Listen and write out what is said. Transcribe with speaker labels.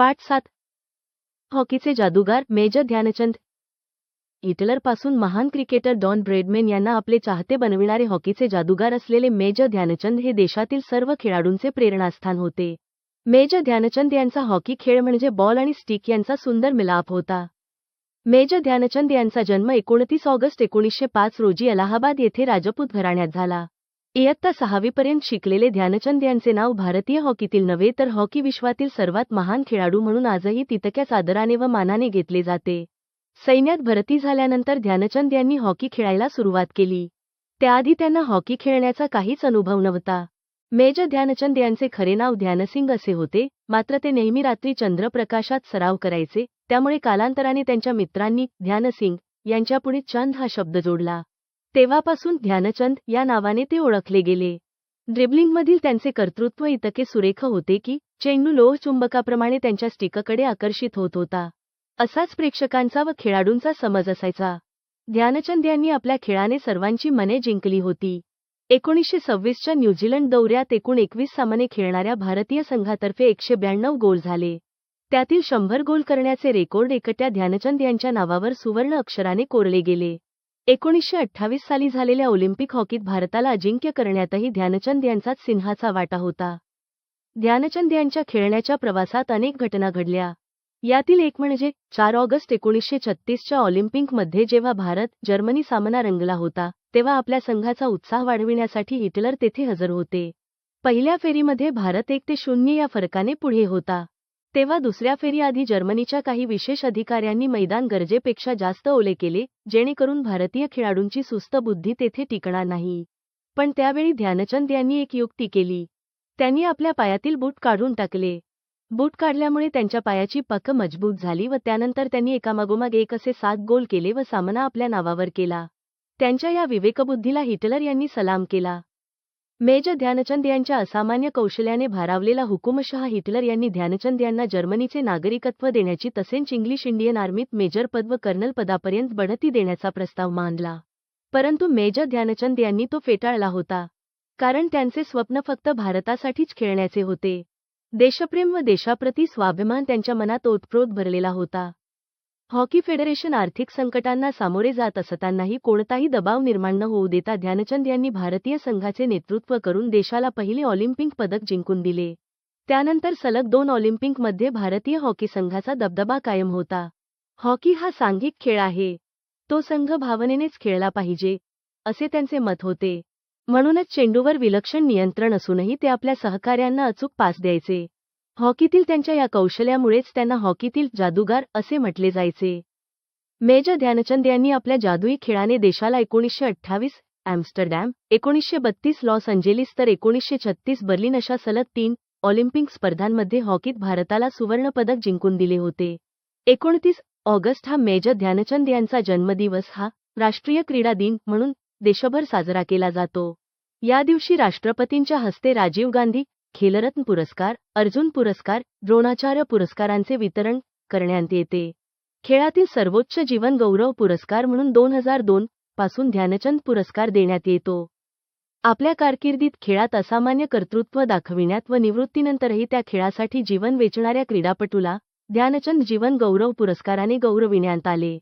Speaker 1: पाठ सात. हॉकीचे जादूगार मेजर ध्यानचंद. हिटलरपासून महान क्रिकेटर डॉन ब्रेडमेन यांना आपले चाहते बनविणारे हॉकीचे जादूगार असलेले मेजर ध्यानचंद हे देशातील सर्व खेळाडूंचे प्रेरणास्थान होते. मेजर ध्यानचंद यांचा हॉकी खेळ म्हणजे बॉल आणि स्टिक यांचा सुंदर मिलाप होता. मेजर ध्यानचंद यांचा जन्म एकोणतीस ऑगस्ट एकोणीसशे पाच रोजी अलाहाबाद येथे राजपूत घराण्यात झाला. इयत्ता सहावीपर्यंत शिकलेले ध्यानचंद यांचे नाव भारतीय हॉकीतील नव्हे तर हॉकी विश्वातील सर्वात महान खेळाडू म्हणून आजही तितक्याच आदराने व मानाने घेतले जाते. सैन्यात भरती झाल्यानंतर ध्यानचंद यांनी हॉकी खेळायला सुरुवात केली. त्याआधी त्यांना हॉकी खेळण्याचा काहीच अनुभव नव्हता. मेजर ध्यानचंद यांचे खरे नाव ध्यानसिंग असे होते मात्र ते नेहमी रात्री चंद्रप्रकाशात सराव करायचे त्यामुळे कालांतराने त्यांच्या मित्रांनी ध्यानसिंग यांच्यापुढे चंद हा शब्द जोडला. तेव्हापासून ध्यानचंद या नावाने ते ओळखले गेले. ड्रिबलिंगमधील त्यांचे कर्तृत्व इतके सुरेख होते की चेंडू लोह चुंबकाप्रमाणे त्यांच्या स्टिककडे आकर्षित होत होता. असाच प्रेक्षकांचा व खेळाडूंचा समज असायचा. ध्यानचंद यांनी आपल्या खेळाने सर्वांची मने जिंकली होती. एकोणीसशे सव्वीसच्या न्यूझीलंड दौऱ्यात एकूण एकवीस सामने खेळणाऱ्या भारतीय संघातर्फे एकशे ब्याण्णव गोल झाले. त्यातील शंभर गोल करण्याचे रेकॉर्ड एकट्या ध्यानचंद यांच्या नावावर सुवर्ण अक्षराने कोरले गेले. एकोणीसशे अठ्ठावीस साली झालेल्या ऑलिम्पिक हॉकीत भारताला अजिंक्य करण्यातही ध्यानचंद यांचाच सिंहाचा वाटा होता. ध्यानचंद यांच्या खेळण्याच्या प्रवासात अनेक घटना घडल्या. यातील एक म्हणजे चार ऑगस्ट एकोणीसशे छत्तीसच्या ऑलिम्पिकमध्ये जेव्हा भारत जर्मनी सामना रंगला होता तेव्हा आपल्या संघाचा उत्साह वाढविण्यासाठी हिटलर तेथे हजर होते. पहिल्या फेरीमध्ये भारत एक ते शून्य या फरकाने पुढे होता. तेव्हा दुसऱ्या फेरीआधी जर्मनीच्या काही विशेष अधिकाऱ्यांनी मैदान गरजेपेक्षा जास्त ओले केले जेणेकरून भारतीय खेळाडूंची सुस्त बुद्धी तेथे टिकणार नाही. पण त्यावेळी ध्यानचंद यांनी एक युक्ती केली. त्यांनी आपल्या पायातील बूट काढून टाकले. बूट काढल्यामुळे त्यांच्या पायाची पक मजबूत झाली व त्यानंतर त्यांनी एकामागोमाग एक असे सात गोल केले व सामना आपल्या नावावर केला. त्यांच्या या विवेकबुद्धीला हिटलर यांनी सलाम केला. मेजर ध्यानचंद यांच्या असामान्य कौशल्याने भारावलेला हुकुमशहा हिटलर यांनी ध्यानचंद यांना जर्मनीचे नागरिकत्व देण्याची तसेच इंग्लिश इंडियन आर्मीत मेजर पद व कर्नल पदापर्यंत बढती देण्याचा प्रस्ताव मांडला परंतु मेजर ध्यानचंद यांनी तो फेटाळला होता कारण त्यांचे स्वप्न फक्त भारतासाठीच खेळण्याचे होते. देशप्रेम व देशाप्रती स्वाभिमान त्यांच्या मनात ओतप्रोत भरलेला होता. हॉकी फेडरेशन आर्थिक संकटांना सामोरे जात असतानाही कोणताही दबाव निर्माण न होऊ देता ध्यानचंद यांनी भारतीय संघाचे नेतृत्व करून देशाला पहिले ऑलिम्पिक पदक जिंकून दिले. त्यानंतर सलग दोन ऑलिम्पिकमध्ये भारतीय हॉकी संघाचा दबदबा कायम होता. हॉकी हा सांघिक खेळ आहे. तो संघ भावनेनेच खेळला पाहिजे असे त्यांचे मत होते. म्हणूनच चेंडूवर विलक्षण नियंत्रण असूनही ते आपल्या सहकाऱ्यांना अचूक पास द्यायचे. हॉकीतील त्यांच्या या कौशल्यामुळेच त्यांना हॉकीतील जादूगार असे म्हटले जायचे. मेजर ध्यानचंद यांनी आपल्या जादुई खेळाने देशाला एकोणीसशे अठ्ठावीस ॲम्स्टरडॅम एकोणीसशे बत्तीस लॉस अंजेलिस तर एकोणीसशे छत्तीस बर्लिन अशा सलग तीन ऑलिम्पिक स्पर्धांमध्ये हॉकीत भारताला सुवर्णपदक जिंकून दिले होते. एकोणतीस ऑगस्ट हा मेजर ध्यानचंद यांचा जन्मदिवस हा राष्ट्रीय क्रीडा दिन म्हणून देशभर साजरा केला जातो. या दिवशी राष्ट्रपतींच्या हस्ते राजीव गांधी खेलरत्न पुरस्कार अर्जुन पुरस्कार द्रोणाचार्य पुरस्कारांचे वितरण करण्यात येते. खेळातील सर्वोच्च जीवन गौरव पुरस्कार म्हणून दोन हजार दोन पासून ध्यानचंद पुरस्कार देण्यात येतो. आपल्या कारकिर्दीत खेळात असामान्य कर्तृत्व दाखविण्यात व निवृत्तीनंतरही त्या खेळासाठी जीवन वेचणाऱ्या क्रीडापटूला ध्यानचंद जीवन गौरव पुरस्काराने गौरविण्यात आले.